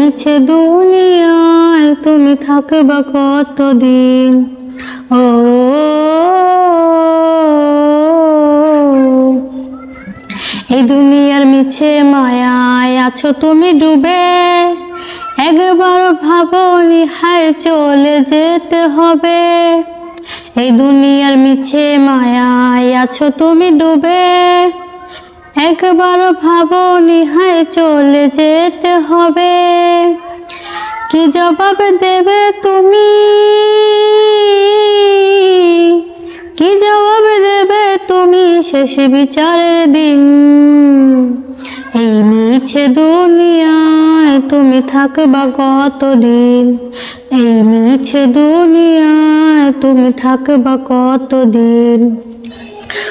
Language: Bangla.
মিছে দুনিয়ায়, তুমি থাকবা কতদিন? ও, এই দুনিয়ার মিছে মায়ায় আছো তুমি ডুবে। একবার ভাবনি, হায়, চলে যেতে হবে। এই দুনিয়ার মিছে মায়ায় আছো তুমি ডুবে। একবার ভাবনি হায় চলে যেতে হবে। কি জবাব দেবে তুমি? কি জবাব দেবে তুমি শেষ বিচারের দিন? এই মিছে দুনিয়ায় তুমি থাকবা কতদিন? এই মিছে দুনিয়ায় তুমি থাকবা কতদিন?